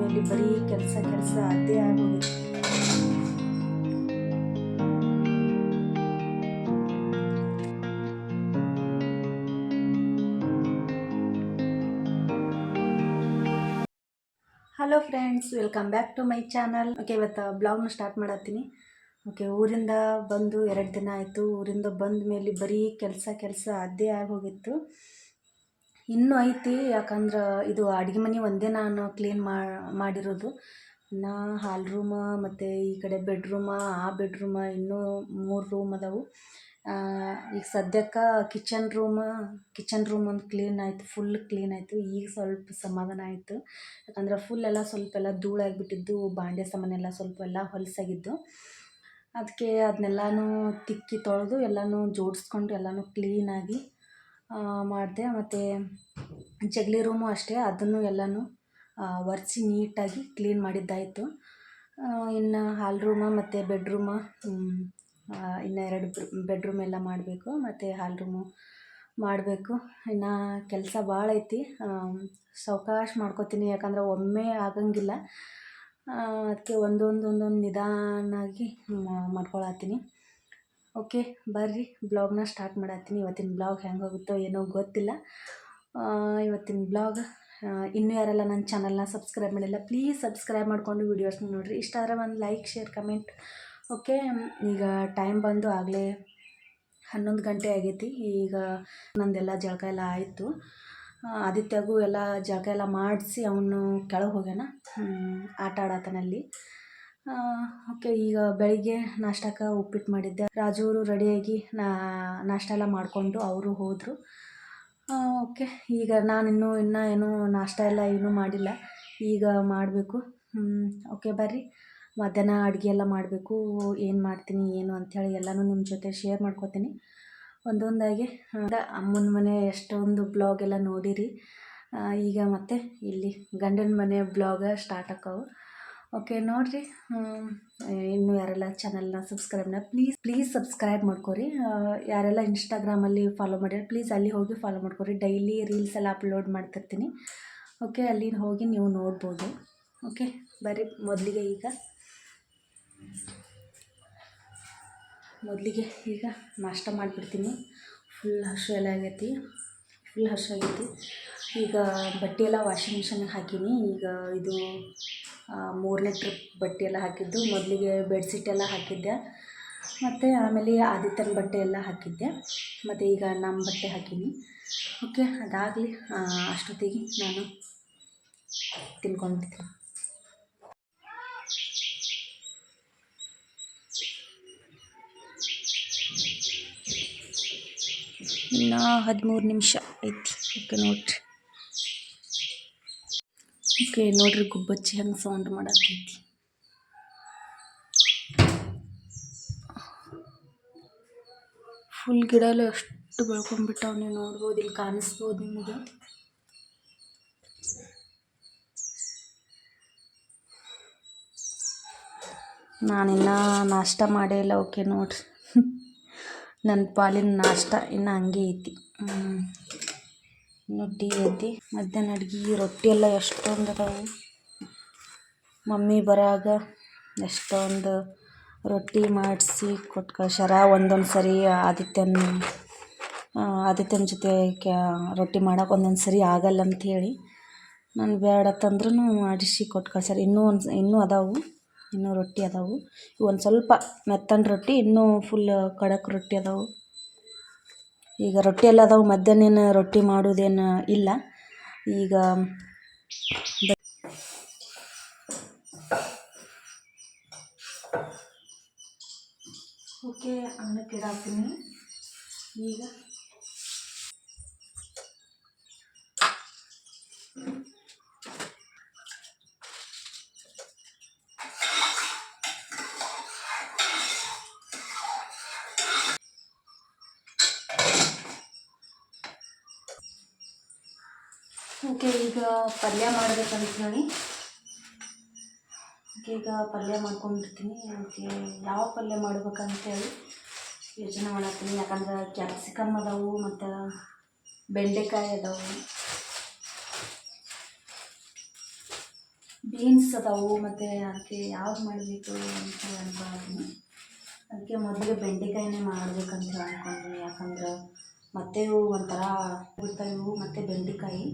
ಮೇಲೆ ಬರೀ ಕೆಲಸ ಕೆಲಸ ಅದೇ ಆಗೋದು. Hello friends welcome back to my channel okay ಇವತ್ತು ಬ್ಲಾಗ್ನ ಸ್ಟಾರ್ಟ್ ಮಾಡತ್ತೀನಿ. ಓಕೆ ಊರಿಂದ ಬಂದು ಎರಡು ದಿನ ಆಯಿತು. ಊರಿಂದ ಬಂದ ಮೇಲೆ ಬರೀ ಕೆಲಸ ಕೆಲಸ ಅದೇ ಆಗೋಗಿತ್ತು. ಇನ್ನೂ ಐತಿ, ಯಾಕಂದ್ರೆ ಇದು ಅಡುಗೆ ಮನೆ ಒಂದೇ ನಾನು ಕ್ಲೀನ್ ಮಾಡಿರೋದು. ನಾ ಹಾಲ್ ರೂಮ ಮತ್ತು ಈ ಕಡೆ ಬೆಡ್ರೂಮ ಆ ಬೆಡ್ರೂಮ ಇನ್ನೂ ಮೂರು ರೂಮ್ ಅದಾವು. ಈಗ ಸದ್ಯಕ್ಕೆ ಕಿಚನ್ ರೂಮ ಕಿಚನ್ ರೂಮ್ ಒಂದು ಕ್ಲೀನ್ ಆಯಿತು ಫುಲ್ ಕ್ಲೀನ್ ಆಯಿತು. ಈಗ ಸ್ವಲ್ಪ ಸಮಾಧಾನ ಆಯಿತು. ಯಾಕಂದ್ರೆ ಫುಲ್ ಎಲ್ಲ ಸ್ವಲ್ಪ ಎಲ್ಲ ಧೂಳಾಗಿಬಿಟ್ಟಿದ್ದು ಬಾಂಡೆ ಸಾಮಾನೆಲ್ಲ ಸ್ವಲ್ಪ ಎಲ್ಲ ಹೊಲಸಾಗಿದ್ದು. ಅದಕ್ಕೆ ಅದನ್ನೆಲ್ಲನೂ ತಿಕ್ಕಿ ತೊಳೆದು ಎಲ್ಲನೂ ಜೋಡಿಸ್ಕೊಂಡು ಎಲ್ಲನೂ ಕ್ಲೀನಾಗಿ ಮಾಡಿದೆ. ಮತ್ತು ಜಗಲಿ ರೂಮು ಅಷ್ಟೇ. ಅದನ್ನು ಎಲ್ಲನೂ ಒರೆಸಿ ನೀಟಾಗಿ ಕ್ಲೀನ್ ಮಾಡಿದ್ದಾಯಿತು. ಇನ್ನು ಹಾಲ್ ರೂಮ ಮತ್ತು ಬೆಡ್ರೂಮ ಇನ್ನು ಎರಡು ಬೆಡ್ರೂಮ್ ಎಲ್ಲ ಮಾಡಬೇಕು. ಮತ್ತು ಹಾಲ್ ರೂಮು ಮಾಡಬೇಕು. ಇನ್ನು ಕೆಲಸ ಭಾಳ ಐತಿ. ಸಾವ್ಕಾಶ ಮಾಡ್ಕೋತೀನಿ. ಯಾಕಂದ್ರೆ ಒಮ್ಮೆ ಆಗಂಗಿಲ್ಲ. ಅದಕ್ಕೆ ಒಂದೊಂದು ಒಂದೊಂದು ನಿಧಾನಾಗಿ ಮಾಡ್ಕೊಳತ್ತೀನಿ. ಓಕೆ, ಬರ್ರಿ. ಬ್ಲಾಗ್ನ ಸ್ಟಾರ್ಟ್ ಮಾಡತ್ತೀನಿ. ಇವತ್ತಿನ ಬ್ಲಾಗ್ ಹೆಂಗೆ ಹೋಗುತ್ತೋ ಏನೋ ಗೊತ್ತಿಲ್ಲ. ಇವತ್ತಿನ ಬ್ಲಾಗ್ ಇನ್ನೂ ಯಾರೆಲ್ಲ ನನ್ನ ಚಾನಲ್ನ ಸಬ್ಸ್ಕ್ರೈಬ್ ಮಾಡಿಲ್ಲ, ಪ್ಲೀಸ್ ಸಬ್ಸ್ಕ್ರೈಬ್ ಮಾಡಿಕೊಂಡು ವೀಡಿಯೋಸ್ನ ನೋಡಿರಿ. ಇಷ್ಟ ಆದರೆ ಒಂದು ಲೈಕ್, ಶೇರ್, ಕಮೆಂಟ್. ಓಕೆ, ಈಗ ಟೈಮ್ ಬಂದು ಆಗಲೇ ಹನ್ನೊಂದು ಗಂಟೆ ಆಗೈತಿ. ಈಗ ನಂದೆಲ್ಲ ಜಳಕ ಎಲ್ಲ ಆಯಿತು. ಆದಿತ್ಯಗೂ ಎಲ್ಲ ಜಳಕ ಎಲ್ಲ ಮಾಡಿಸಿ ಅವನು ಕೆಳಗೆ ಹೋಗ್ಯಾನ. ಆಟ ಆಡತಾನಲ್ಲಿ. ಓಕೆ, ಈಗ ಬೆಳಿಗ್ಗೆ ನಾಷ್ಟಕ್ಕೆ ಉಪ್ಪಿಟ್ಟು ಮಾಡಿದ್ದೆ. ಅವರು ರೆಡಿಯಾಗಿ ನಾ, ನಾಷ್ಟ ಎಲ್ಲ ಮಾಡಿಕೊಂಡು ಅವರು ಹೋದರು. ಓಕೆ, ಈಗ ನಾನಿನ್ನೂ ಇನ್ನೂ ಏನೂ ನಾಷ್ಟ ಎಲ್ಲ ಏನೂ ಮಾಡಿಲ್ಲ. ಈಗ ಮಾಡಬೇಕು. ಓಕೆ, ಬರ್ರಿ. ಮಧ್ಯಾಹ್ನ ಅಡುಗೆ ಎಲ್ಲ ಮಾಡಬೇಕು. ಏನು ಮಾಡ್ತೀನಿ, ಏನು ಅಂಥೇಳಿ ಎಲ್ಲನೂ ನಿಮ್ಮ ಜೊತೆ ಶೇರ್ ಮಾಡ್ಕೋತೀನಿ. ಒಂದೊಂದಾಗಿ ಅಮ್ಮನ ಮನೆ ಎಷ್ಟೊಂದು ಬ್ಲಾಗ್ ಎಲ್ಲ ನೋಡಿರಿ. ಈಗ ಮತ್ತೆ ಇಲ್ಲಿ ಗಂಡನ ಮನೆ ಬ್ಲಾಗ ಸ್ಟಾರ್ಟ್ ಆಕ್ಕವು. ಓಕೆ ನೋಡಿರಿ. ಇನ್ನೂ ಯಾರೆಲ್ಲ ಚಾನಲ್ನ ಸಬ್ಸ್ಕ್ರೈಬ್ನ ಪ್ಲೀಸ್ ಪ್ಲೀಸ್ ಸಬ್ಸ್ಕ್ರೈಬ್ ಮಾಡ್ಕೊರಿ. ಯಾರೆಲ್ಲ ಇನ್ಸ್ಟಾಗ್ರಾಮಲ್ಲಿ ಫಾಲೋ ಮಾಡ್ಯಾರ ಪ್ಲೀಸ್ ಅಲ್ಲಿ ಹೋಗಿ ಫಾಲೋ ಮಾಡ್ಕೊರಿ. ಡೈಲಿ ರೀಲ್ಸ್ ಎಲ್ಲ ಅಪ್ಲೋಡ್ ಮಾಡ್ತಿರ್ತೀನಿ. ಓಕೆ ಅಲ್ಲಿ ಹೋಗಿ ನೀವು ನೋಡ್ಬೋದು. ಓಕೆ ಬರ್ರಿ ಮೊದಲಿಗೆ ಈಗ. ಮೊದಲಿಗೆ ಈಗ ನಾಷ್ಟ ಮಾಡಿಬಿಡ್ತೀನಿ. ಫುಲ್ ಹಸು ಎಲ್ಲ ಆಗೈತಿ. ಫುಲ್ ಹಶ ಈಗ ಬಟ್ಟೆ ಎಲ್ಲ ವಾಷಿಂಗ್ ಮಿಷನಿಗೆ ಹಾಕೀನಿ. ಈಗ ಇದು ಮೂರನೇ ಟ್ರಿಪ್ ಬಟ್ಟೆ ಎಲ್ಲ ಹಾಕಿದ್ದು. ಮೊದಲಿಗೆ ಬೆಡ್ಶೀಟ್ ಎಲ್ಲ ಹಾಕಿದ್ದೆ. ಮತ್ತು ಆಮೇಲೆ ಆದಿತ್ಯನ ಬಟ್ಟೆ ಎಲ್ಲ ಹಾಕಿದ್ದೆ. ಮತ್ತು ಈಗ ನಮ್ಮ ಬಟ್ಟೆ ಹಾಕೀನಿ. ಓಕೆ ಅದಾಗಲಿ ಅಷ್ಟೊತ್ತಿಗೆ ನಾನು ತಿನ್ಕೊಂಡ್ಬಿಡ್ತೀನಿ ಇನ್ನು ಹದಿಮೂರು ನಿಮಿಷ ಐತಿ. ಓಕೆ ನೋಡ್ರಿ. ಓಕೆ ನೋಡ್ರಿ ಗುಬ್ಬಚ್ಚಿ ಹೆಂಗೆ ಸೌಂಡ್ ಮಾಡಾಕೈತಿ. ಫುಲ್ ಗಿಡ ಎಲ್ಲ ಎಷ್ಟು ಬೆಳ್ಕೊಂಡ್ಬಿಟ್ಟವ್ ನೀವು ನೋಡ್ಬೋದು ಇಲ್ಲಿ ಕಾಣಿಸ್ಬೋದು ನಿಮಗೆ. ನಾನಿನ್ನ ನಾಷ್ಟ ಮಾಡೇ ಇಲ್ಲ, ಓಕೆ ನೋಡ್ರಿ. ನನ್ನ ಪಾಲಿನ ನಾಷ್ಟ ಇನ್ನು ಹಂಗೆ ಐತಿ. ಇನ್ನು ಟೀ ಐತಿ. ಮಧ್ಯಾಹ್ನ ಅಡುಗೆ ರೊಟ್ಟಿ ಎಲ್ಲ ಎಷ್ಟೊಂದು ಅದಾವು ಮಮ್ಮಿ ಬರಾಗ ಎಷ್ಟೊಂದು ರೊಟ್ಟಿ ಮಾಡಿಸಿ ಕೊಟ್ಟು ಕಳ್ಸ್ಯಾರ ಒಂದೊಂದು ಸರಿ ಆದಿತ್ಯನ ಆದಿತ್ಯನ ಜೊತೆ ಕ್ಯಾ, ರೊಟ್ಟಿ ಮಾಡೋಕೆ ಒಂದೊಂದು ಸರಿ ಆಗಲ್ಲ ಅಂಥೇಳಿ ನಾನು ಬೇಡ ತಂದ್ರೂ ಮಾಡಿಸಿ ಕೊಟ್ಟು ಕಳ್ಸ್ಯಾರ ಇನ್ನೂ ಒಂದು ಇನ್ನೂ ಅದಾವು. ಇನ್ನೂ ರೊಟ್ಟಿ ಅದಾವು. ಒಂದು ಸ್ವಲ್ಪ ಮೆತ್ತನ ರೊಟ್ಟಿ, ಇನ್ನೂ ಫುಲ್ ಖಡಕ್ ರೊಟ್ಟಿ ಅದಾವು. ಈಗ ರೊಟ್ಟಿ ಎಲ್ಲ ಅದಾವು ಮಧ್ಯಾಹ್ನ ರೊಟ್ಟಿ ಮಾಡೋದೇನು ಇಲ್ಲ. ಈಗ ಓಕೆ ಅನ್ನಕ್ಕೆ ಈಗ ಓಕೆ ಈಗ ಪಲ್ಯ ಮಾಡ್ಬೇಕಂತ ನೋಡಿ ಈಗ ಪಲ್ಯ ಮಾಡ್ಕೊಂಡಿರ್ತೀನಿ ಅದಕ್ಕೆ ಯಾವ ಪಲ್ಯ ಮಾಡ್ಬೇಕಂತೇಳಿ ಯೋಚನೆ ಮಾಡತ್ತೀನಿ. ಯಾಕಂದ್ರೆ ಕ್ಯಾಪ್ಸಿಕಮ್ ಅದಾವು ಮತ್ತು ಬೆಂಡೆಕಾಯಿ ಅದಾವು. ಬೀನ್ಸ್ ಅದಾವು ಮತ್ತು ಅದಕ್ಕೆ ಯಾವ್ದು ಮಾಡಬೇಕು ಅಂತ ಅನ್ಕೊಂಡಿದ್ದೀನಿ ಅದಕ್ಕೆ ಮೊದಲು ಬೆಂಡೆಕಾಯಿನೇ ಮಾಡ್ಬೇಕಂತ ಅನ್ಕೊಂಡೆ ಯಾಕಂದ್ರೆ ಮತ್ತೆ ಇವು ಒಂಥರ ಬಿಡ್ತಾವೆ ಇವು ಮತ್ತು ಬೆಂಡೆಕಾಯಿ.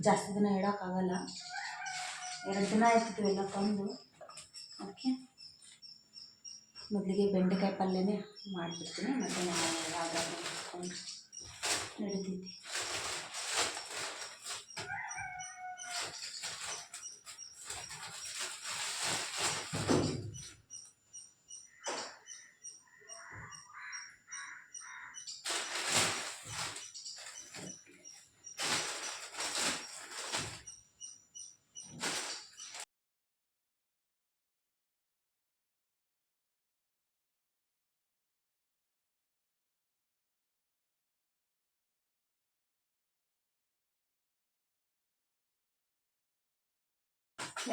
ಜಾಸ್ತಿ ದಿನ ಇಡೋಕ್ಕಾಗಲ್ಲ. ಎರಡು ದಿನ ಇರ್ತಿದ್ವಿ ಎಲ್ಲ ತಂದು. ಅದಕ್ಕೆ ಮೊದಲಿಗೆ ಬೆಂಡೆಕಾಯಿ ಪಲ್ಯನೇ ಮಾಡಿಬಿಡ್ತೀನಿ. ಮತ್ತು ನಾನು ಯಾವ್ದಾದ್ರು ನಡಿತೈತಿ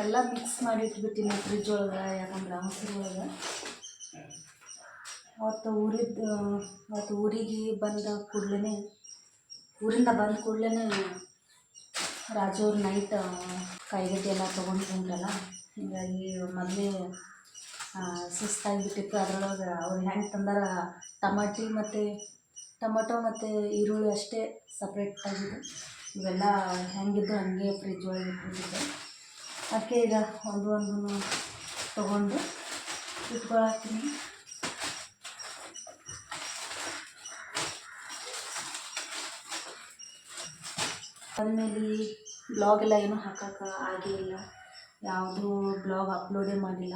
ಎಲ್ಲ ಮಿಕ್ಸ್ ಮಾಡಿ ಇಟ್ಬಿಟ್ಟಿನಿ ಫ್ರಿಜ್ ಒಳಗೆ, ಯಾಕಂದ್ರೆ ಮೊಸರು ಒಳಗೆ. ಅವತ್ತು ಊರಿದ್ದು, ಅವತ್ತು ಊರಿಗೆ ಬಂದ ಕೂಡಲೇ ಊರಿಂದ ಬಂದ ಕೂಡಲೇ ರಾಜವ್ರ ನೈಟ್ ಕಾಯಿಗಡ್ಡೆ ಎಲ್ಲ ತೊಗೊಂಡು ಬಂದ್ರಲ್ಲ, ಹೀಗಾಗಿ ಮೊದಲೇ ಸುಸ್ತಾಗಿಬಿಟ್ಟಿತ್ತು ಅದರೊಳಗೆ ಅವ್ರು ಹೆಂಗೆ ತಂದಾರ, ಟಮಾಟಿ ಮತ್ತು, ಟೊಮೊಟೊ ಮತ್ತು ಈರುಳ್ಳಿ ಅಷ್ಟೇ ಸಪ್ರೇಟ್ ಆಗಿದೆ ಇವೆಲ್ಲ ಹೆಂಗಿದ್ದು ಹಂಗೆ ಫ್ರಿಜ್ ಒಳಗೆ ಇಟ್ಬಿಟ್ಟಿದ್ದೆ. ಅದಕ್ಕೆ ಈಗ ಒಂದು ಒಂದು ತೊಗೊಂಡು ಇಟ್ಕೊಳತ್ತೀನಿ. ಆಮೇಲೆ ಬ್ಲಾಗ್ ಎಲ್ಲ ಏನೂ ಹಾಕೋಕೆ ಆಗೇ ಇಲ್ಲ. ಯಾವುದೂ ಬ್ಲಾಗ್ ಅಪ್ಲೋಡೇ ಮಾಡಿಲ್ಲ.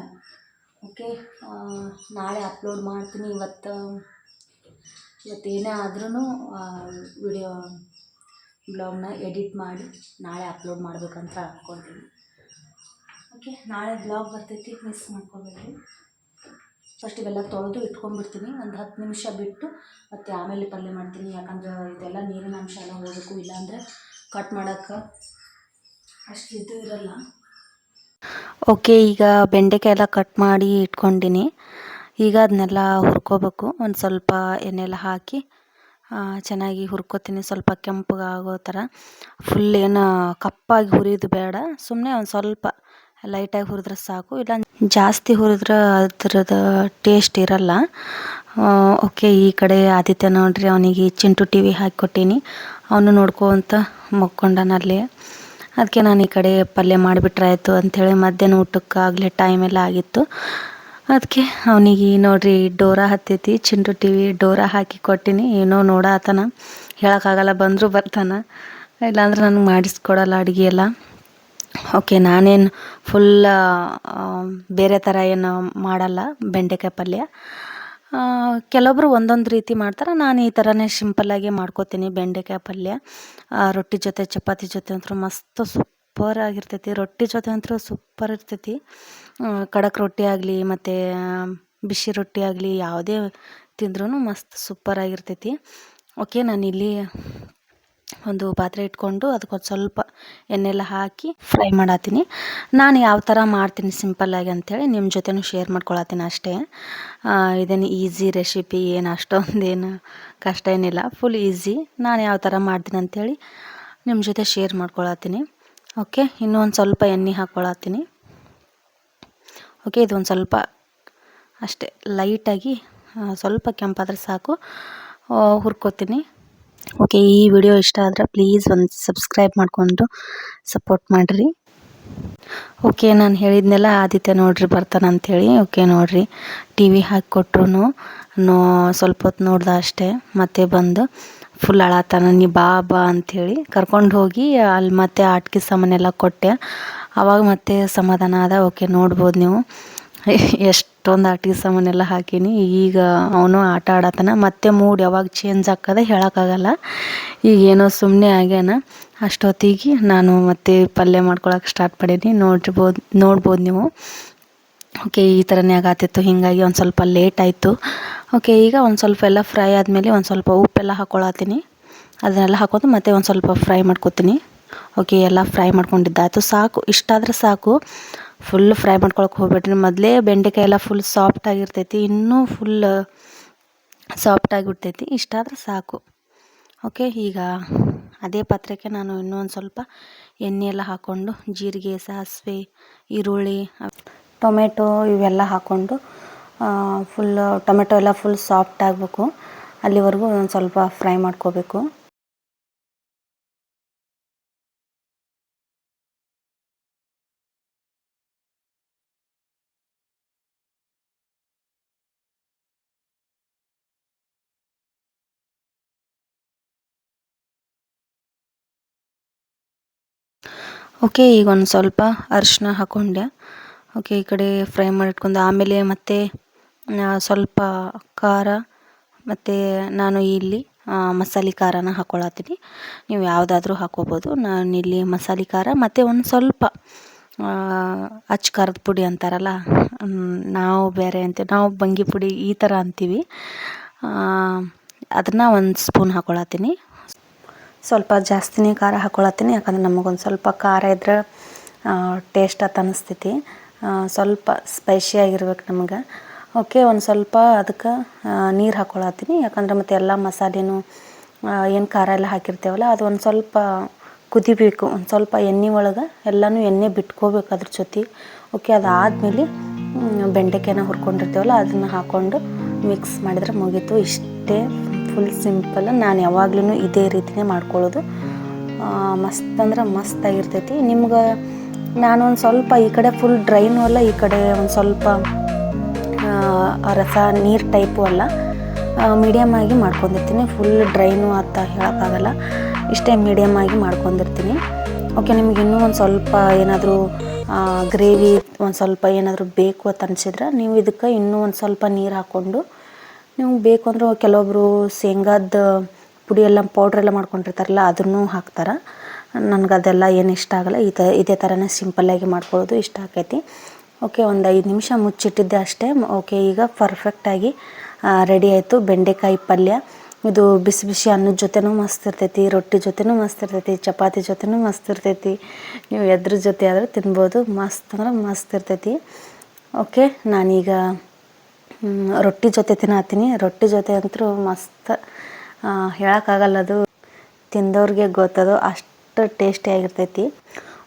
ಓಕೆ ನಾಳೆ ಅಪ್ಲೋಡ್ ಮಾಡ್ತೀನಿ ಇವತ್ತು. ಇವತ್ತು ಏನೇ ಆದ್ರೂ ವಿಡಿಯೋ ಬ್ಲಾಗ್ನ ಎಡಿಟ್ ಮಾಡಿ ನಾಳೆ ಅಪ್ಲೋಡ್ ಮಾಡಬೇಕಂತ ಅಂದ್ಕೊಂತೀನಿ ಓಕೆ ನಾಳೆ ಬ್ಲಾಗ್ ಬರ್ತೈತಿ ಮಿಸ್ ಮಾಡ್ಕೋಬೇಡಿ. ಫಸ್ಟ್ ಇವೆಲ್ಲ ತೊಳೆದು ಇಟ್ಕೊಂಡ್ಬಿಡ್ತೀನಿ, ಒಂದು ಹತ್ತು ನಿಮಿಷ ಬಿಟ್ಟು ಮತ್ತು ಆಮೇಲೆ ಪಲ್ಯ ಮಾಡ್ತೀನಿ. ಯಾಕಂದ್ರೆ ಇದೆಲ್ಲ ನೀರಿನ ಅಂಶ ಎಲ್ಲ ಹೋಗಬೇಕು, ಇಲ್ಲಾಂದರೆ ಕಟ್ ಮಾಡೋಕ್ಕೆ ಅಷ್ಟು ಇದು ಇರಲ್ಲ. ಓಕೆ ಈಗ ಬೆಂಡೆಕಾಯಿ ಎಲ್ಲ ಕಟ್ ಮಾಡಿ ಇಟ್ಕೊಂಡಿನಿ. ಈಗ ಅದನ್ನೆಲ್ಲ ಹುರ್ಕೋಬೇಕು. ಒಂದು ಸ್ವಲ್ಪ ಎಣ್ಣೆಲ್ಲ ಹಾಕಿ ಚೆನ್ನಾಗಿ ಹುರ್ಕೋತೀನಿ. ಸ್ವಲ್ಪ ಕೆಂಪಗಾಗೋ ಥರ. ಫುಲ್ ಏನು ಕಪ್ಪಾಗಿ ಹುರಿದು ಬೇಡ. ಸುಮ್ಮನೆ ಒಂದು ಸ್ವಲ್ಪ ಲೈಟಾಗಿ ಹುರಿದ್ರೆ ಸಾಕು. ಇಲ್ಲ ಜಾಸ್ತಿ ಹುರಿದ್ರೆ ಅದ್ರದ್ದು ಟೇಸ್ಟ್ ಇರಲ್ಲ. ಓಕೆ ಈ ಕಡೆ ಆದಿತ್ಯ ನೋಡ್ರಿ, ಅವನಿಗೆ ಚಿಂಟು ಟಿ ವಿ ಹಾಕಿಕೊಟ್ಟೀನಿ ಅವನು ನೋಡ್ಕೊಂತ ಮಕ್ಕೊಂಡನಲ್ಲಿ ಅದಕ್ಕೆ ನಾನು ಈ ಕಡೆ ಪಲ್ಯ ಮಾಡಿಬಿಟ್ರೆ ಆಯಿತು ಅಂಥೇಳಿ ಮಧ್ಯಾಹ್ನ ಊಟಕ್ಕೆ ಆಗಲೇ ಟೈಮೆಲ್ಲ ಆಗಿತ್ತು. ಅದಕ್ಕೆ ಅವನಿಗೆ ನೋಡ್ರಿ, ಡೋರಾ ಹತ್ತೈತಿ, ಚಿಂಟು ಟಿ ವಿ ಡೋರಾ ಹಾಕಿ ಕೊಟ್ಟಿನಿ. ಏನೋ ನೋಡಾತನ. ಹೇಳೋಕ್ಕಾಗಲ್ಲ, ಬಂದರೂ ಬರ್ತಾನೆ. ಇಲ್ಲಾಂದ್ರೆ ನನಗೆ ಮಾಡಿಸ್ಕೊಡಲ್ಲ ಅಡುಗೆ ಎಲ್ಲ. ಓಕೆ ನಾನೇನು ಫುಲ್ ಬೇರೆ ಥರ ಏನು ಮಾಡಲ್ಲ ಬೆಂಡೆಕಾಯಿ ಪಲ್ಯ. ಕೆಲವೊಬ್ಬರು ಒಂದೊಂದು ರೀತಿ ಮಾಡ್ತಾರೆ, ನಾನು ಈ ಥರನೇ ಸಿಂಪಲ್ಲಾಗಿ ಮಾಡ್ಕೋತೀನಿ ಬೆಂಡೆಕಾಯಿ ಪಲ್ಯ. ರೊಟ್ಟಿ ಜೊತೆ, ಚಪಾತಿ ಜೊತೆ ಅಂತೂ ಮಸ್ತ್ ಸೂಪರ್ ಆಗಿರ್ತೈತಿ. ರೊಟ್ಟಿ ಜೊತೆ ಅಂತೂ ಸೂಪರ್ ಇರ್ತೈತಿ. ಖಡಕ್ ರೊಟ್ಟಿ ಆಗಲಿ, ಮತ್ತು ಬಿಸಿ ರೊಟ್ಟಿ ಆಗಲಿ, ಯಾವುದೇ ತಿಂದ್ರೂ ಮಸ್ತ್ ಸೂಪರ್ ಆಗಿರ್ತೈತಿ. ಓಕೆ ನಾನಿಲ್ಲಿ ಒಂದು ಪಾತ್ರೆ ಇಟ್ಕೊಂಡು ಅದಕ್ಕೊಂದು ಸ್ವಲ್ಪ ಎಣ್ಣೆಲ್ಲ ಹಾಕಿ ಫ್ರೈ ಮಾಡತ್ತೀನಿ ನಾನು ಯಾವ ಥರ ಮಾಡ್ತೀನಿ ಸಿಂಪಲ್ಲಾಗಿ ಅಂಥೇಳಿ ನಿಮ್ಮ ಜೊತೆನೂ ಶೇರ್ ಮಾಡ್ಕೊಳತ್ತೀನಿ ಅಷ್ಟೇ. ಇದೇನು ಈಸಿ ರೆಸಿಪಿ, ಏನು ಅಷ್ಟೊಂದೇನು ಕಷ್ಟ ಏನಿಲ್ಲ. ಫುಲ್ ಈಸಿ ನಾನು ಯಾವ ಥರ ಮಾಡ್ತೀನಿ ಅಂಥೇಳಿ ನಿಮ್ಮ ಜೊತೆ ಶೇರ್ ಮಾಡ್ಕೊಳತ್ತೀನಿ. ಓಕೆ ಇನ್ನೂ ಒಂದು ಸ್ವಲ್ಪ ಎಣ್ಣೆ ಹಾಕ್ಕೊಳತ್ತೀನಿ ಓಕೆ ಇದೊಂದು ಸ್ವಲ್ಪ ಅಷ್ಟೇ ಲೈಟಾಗಿ ಸ್ವಲ್ಪ ಕೆಂಪಾದ್ರೆ ಸಾಕು. ಹುರ್ಕೋತೀನಿ. ಓಕೆ ಈ ವಿಡಿಯೋ ಇಷ್ಟ ಆದರೆ ಪ್ಲೀಸ್ ಒಂದು ಸಬ್ಸ್ಕ್ರೈಬ್ ಮಾಡಿಕೊಂಡು ಸಪೋರ್ಟ್ ಮಾಡಿರಿ. ಓಕೆ ನಾನು ಹೇಳಿದ್ನೆಲ್ಲ ಆದಿತ್ಯ ನೋಡ್ರಿ ಬರ್ತಾನೆ ಅಂಥೇಳಿ ಓಕೆ ನೋಡಿರಿ. ಟಿ ವಿ ಹಾಕಿಕೊಟ್ರು ನೋ ಸ್ವಲ್ಪ ಹೊತ್ತು ನೋಡ್ದೆ ಅಷ್ಟೇ. ಮತ್ತೆ ಬಂದು ಫುಲ್ ಅಳತಾನ, ನೀ ಬಾ ಬಾ ಅಂಥೇಳಿ ಕರ್ಕೊಂಡು ಹೋಗಿ ಅಲ್ಲಿ ಮತ್ತೆ ಆಟಿಕೆ ಸಾಮಾನೆಲ್ಲ ಕೊಟ್ಟೆ. ಆವಾಗ ಮತ್ತೆ ಸಮಾಧಾನ ಆದ. ಓಕೆ ನೋಡ್ಬೋದು ನೀವು. ಎಷ್ಟೊಂದು ಆಟಿಕೆ ಸಾಮಾನೆಲ್ಲ ಹಾಕೀನಿ. ಈಗ ಅವನು ಆಟ ಆಡತ್ತಾನ ಮತ್ತೆ ಮೂಡ್ ಯಾವಾಗ ಚೇಂಜ್ ಆಗ್ತದೆ ಹೇಳೋಕ್ಕಾಗಲ್ಲ. ಈಗ ಏನೋ ಸುಮ್ಮನೆ ಆಗ್ಯಾನ. ಅಷ್ಟೊತ್ತಿಗೆ ನಾನು ಮತ್ತೆ ಪಲ್ಯ ಮಾಡ್ಕೊಳಕ್ಕೆ ಸ್ಟಾರ್ಟ್ ಮಾಡೀನಿ. ನೋಡಿರ್ಬೋದು ನೋಡ್ಬೋದು ನೀವು. ಓಕೆ ಈ ಥರನೇ ಆಗತ್ತಿತ್ತು ಹೀಗಾಗಿ ಒಂದು ಸ್ವಲ್ಪ ಲೇಟ್ ಆಯಿತು. ಓಕೆ ಈಗ ಒಂದು ಸ್ವಲ್ಪ ಎಲ್ಲ ಫ್ರೈ ಆದಮೇಲೆ ಒಂದು ಸ್ವಲ್ಪ ಉಪ್ಪೆಲ್ಲ ಹಾಕ್ಕೊಳತ್ತೀನಿ ಅದನ್ನೆಲ್ಲ ಹಾಕೋದು ಮತ್ತೆ ಒಂದು ಸ್ವಲ್ಪ ಫ್ರೈ ಮಾಡ್ಕೊತೀನಿ. ಓಕೆ ಎಲ್ಲ ಫ್ರೈ ಮಾಡ್ಕೊಂಡಿದ್ದಾಯ್ತು. ಸಾಕು, ಇಷ್ಟಾದರೆ ಸಾಕು. ಫುಲ್ ಫ್ರೈ ಮಾಡ್ಕೊಳಕ್ಕೆ ಹೋಗ್ಬೇಡ್ರಿ. ಮೊದಲೇ ಬೆಂಡೆಕಾಯಿ ಎಲ್ಲ ಫುಲ್ ಸಾಫ್ಟ್ ಆಗಿರ್ತೈತಿ, ಇನ್ನೂ ಫುಲ್ ಸಾಫ್ಟ್ ಆಗಿಬಿಡ್ತೈತಿ. ಇಷ್ಟಾದ್ರೆ ಸಾಕು. ಓಕೆ ಈಗ ಅದೇ ಪಾತ್ರೆಗೆ ನಾನು ಇನ್ನೂ ಒಂದು ಸ್ವಲ್ಪ ಎಣ್ಣೆ ಎಲ್ಲ ಹಾಕ್ಕೊಂಡು ಜೀರಿಗೆ, ಸಾಸಿವೆ, ಈರುಳ್ಳಿ, ಟೊಮೆಟೊ ಇವೆಲ್ಲ ಹಾಕ್ಕೊಂಡು ಫುಲ್ ಟೊಮೆಟೊ ಎಲ್ಲ ಫುಲ್ ಸಾಫ್ಟ್ ಆಗಬೇಕು. ಅಲ್ಲಿವರೆಗೂ ಒಂದು ಸ್ವಲ್ಪ ಫ್ರೈ ಮಾಡ್ಕೋಬೇಕು. ಓಕೆ, ಈಗ ಒಂದು ಸ್ವಲ್ಪ ಅರಿಶಿನ ಹಾಕೊಂಡೆ. ಓಕೆ, ಈ ಕಡೆ ಫ್ರೈ ಮಾಡಿಟ್ಕೊಂಡು ಆಮೇಲೆ ಮತ್ತೆ ಸ್ವಲ್ಪ ಖಾರ ಮತ್ತು ನಾನು ಇಲ್ಲಿ ಮಸಾಲೆ ಖಾರನ ಹಾಕ್ಕೊಳತ್ತೀನಿ ನೀವು ಯಾವುದಾದ್ರೂ ಹಾಕ್ಕೋಬೋದು. ನಾನಿಲ್ಲಿ ಮಸಾಲೆ ಖಾರ ಮತ್ತು ಒಂದು ಸ್ವಲ್ಪ ಅಚ್ಚ ಖಾರದ ಪುಡಿ ಅಂತಾರಲ್ಲ ನಾವು ಬೇರೆ ಅಂತೀವಿ ನಾವು ಬಂಗಿ ಪುಡಿ ಈ ಥರ ಅಂತೀವಿ. ಅದನ್ನು ಒಂದು ಸ್ಪೂನ್ ಹಾಕ್ಕೊಳತ್ತೀನಿ ಸ್ವಲ್ಪ ಜಾಸ್ತಿನೇ ಖಾರ ಹಾಕ್ಕೊಳತ್ತೀನಿ ಯಾಕಂದ್ರೆ ನಮಗೊಂದು ಸ್ವಲ್ಪ ಖಾರ ಇದ್ರೆ ಟೇಸ್ಟ್ ಅಂತ ಅನಿಸ್ತೈತಿ. ಸ್ವಲ್ಪ ಸ್ಪೈಸಿಯಾಗಿರ್ಬೇಕು ನಮಗೆ. ಓಕೆ ಒಂದು ಸ್ವಲ್ಪ ಅದಕ್ಕೆ ನೀರು ಹಾಕ್ಕೊಳತ್ತೀನಿ ಯಾಕಂದ್ರೆ ಮತ್ತೆ ಎಲ್ಲ ಮಸಾಲೆನೂ ಏನು ಖಾರ ಎಲ್ಲ ಹಾಕಿರ್ತೇವಲ್ಲ, ಅದು ಒಂದು ಸ್ವಲ್ಪ ಕುದಿಬೇಕು, ಒಂದು ಸ್ವಲ್ಪ ಎಣ್ಣೆ ಒಳಗೆ ಎಲ್ಲನೂ ಎಣ್ಣೆ ಬಿಟ್ಕೋಬೇಕು ಅದ್ರ ಜೊತೆ. ಓಕೆ ಅದಾದಮೇಲೆ ಬೆಂಡೆಕಾಯಿನ ಹುರ್ಕೊಂಡಿರ್ತೇವಲ್ಲ, ಅದನ್ನು ಹಾಕ್ಕೊಂಡು ಮಿಕ್ಸ್ ಮಾಡಿದ್ರೆ ಮುಗೀತು. ಇಷ್ಟೇ. ಫುಲ್ ಸಿಂಪಲ್ ನಾನು ಯಾವಾಗ್ಲೂ ಇದೇ ರೀತಿನೇ ಮಾಡ್ಕೊಳ್ಳೋದು. ಮಸ್ತ್ ಅಂದ್ರೆ ಮಸ್ತ್ ಆಗಿರ್ತೈತಿ. ನಿಮ್ಗೆ ನಾನು ಒಂದು ಸ್ವಲ್ಪ ಈ ಕಡೆ ಫುಲ್ ಡ್ರೈನು ಅಲ್ಲ, ಈ ಕಡೆ ಒಂದು ಸ್ವಲ್ಪ ರಸ, ನೀರು ಟೈಪು ಅಲ್ಲ ಮೀಡಿಯಮ್ ಆಗಿ ಮಾಡ್ಕೊಂಡಿರ್ತೀನಿ. ಫುಲ್ ಡ್ರೈನು ಅಂತ ಹೇಳೋಕ್ಕಾಗಲ್ಲ. ಇಷ್ಟೇ ಮೀಡಿಯಮ್ ಆಗಿ ಮಾಡ್ಕೊಂಡಿರ್ತೀನಿ. ಓಕೆ ನಿಮ್ಗೆ ಇನ್ನೂ ಒಂದು ಸ್ವಲ್ಪ ಏನಾದರೂ ಗ್ರೇವಿ ಒಂದು ಸ್ವಲ್ಪ ಏನಾದರೂ ಬೇಕು ಅಂತ ಅನಿಸಿದ್ರೆ, ನೀವು ಇದಕ್ಕೆ ಇನ್ನೂ ಒಂದು ಸ್ವಲ್ಪ ನೀರು ಹಾಕ್ಕೊಂಡು ನಿಮ್ಗೆ ಬೇಕು ಅಂದ್ರೆ ಕೆಲವೊಬ್ಬರು ಶೇಂಗಾದ ಪುಡಿ ಎಲ್ಲ ಪೌಡ್ರ್ ಎಲ್ಲ ಮಾಡ್ಕೊಂಡಿರ್ತಾರಲ್ಲ, ಅದನ್ನು ಹಾಕ್ತಾರೆ. ನನಗೆ ಅದೆಲ್ಲ ಏನು ಇಷ್ಟ ಆಗಲ್ಲ. ಈ ಥರ ಇದೇ ಥರನೇ ಸಿಂಪಲ್ಲಾಗಿ ಮಾಡ್ಕೊಳ್ಳೋದು ಇಷ್ಟ ಆಕೈತಿ. ಓಕೆ ಒಂದು ಐದು ನಿಮಿಷ ಮುಚ್ಚಿಟ್ಟಿದ್ದೆ ಅಷ್ಟೇ. ಓಕೆ ಈಗ ಪರ್ಫೆಕ್ಟಾಗಿ ರೆಡಿ ಆಯಿತು. ಬೆಂಡೆಕಾಯಿ ಪಲ್ಯ. ಇದು ಬಿಸಿ ಬಿಸಿ ಅನ್ನದ ಜೊತೆನೂ ಮಸ್ತ್ ಇರ್ತೈತಿ, ರೊಟ್ಟಿ ಜೊತೆನೂ ಮಸ್ತ್ ಇರ್ತೈತಿ, ಚಪಾತಿ ಜೊತೆನೂ ಮಸ್ತ್ ಇರ್ತೈತಿ. ನೀವು ಎದ್ರ ಜೊತೆ ಆದರೂ ತಿನ್ಬೋದು. ಮಸ್ತ್ ಅಂದ್ರೆ ಮಸ್ತ್ ಇರ್ತೈತಿ. ಓಕೆ ನಾನೀಗ ರೊಟ್ಟಿ ಜೊತೆ ತಿನ್ನತ್ತೀನಿ ರೊಟ್ಟಿ ಜೊತೆ ಅಂತೂ ಮಸ್ತ್ ಹೇಳೋಕ್ಕಾಗಲ್ಲ ಅದು. ತಿಂದವ್ರಿಗೆ ಗೊತ್ತದು, ಅಷ್ಟು ಟೇಸ್ಟಿಯಾಗಿರ್ತೈತಿ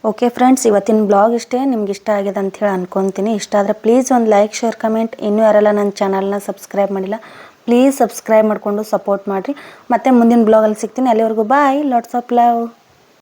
ಓಕೆ ಫ್ರೆಂಡ್ಸ್ ಇವತ್ತಿನ ಬ್ಲಾಗ್ ಇಷ್ಟೇ, ನಿಮ್ಗೆ ಇಷ್ಟ ಆಗಿದೆ ಅಂತ ಹೇಳಿ ಅನ್ಕೊತೀನಿ. ಇಷ್ಟ ಆದರೆ ಪ್ಲೀಸ್ ಒಂದು ಲೈಕ್ ಶೇರ್ ಕಮೆಂಟ್ ಇನ್ನೂ ಯಾರೆಲ್ಲ ನನ್ನ ಚಾನಲ್ನ ಸಬ್ಸ್ಕ್ರೈಬ್ ಮಾಡಿಲ್ಲ ಪ್ಲೀಸ್ ಸಬ್ಸ್ಕ್ರೈಬ್ ಮಾಡಿಕೊಂಡು ಸಪೋರ್ಟ್ ಮಾಡಿರಿ. ಮತ್ತೆ ಮುಂದಿನ ಬ್ಲಾಗಲ್ಲಿ ಸಿಗ್ತೀನಿ. ಅಲ್ಲಿವರೆಗೂ ಬಾಯ್ ಲಾಟ್ಸ್ ಆಫ್ ಲವ್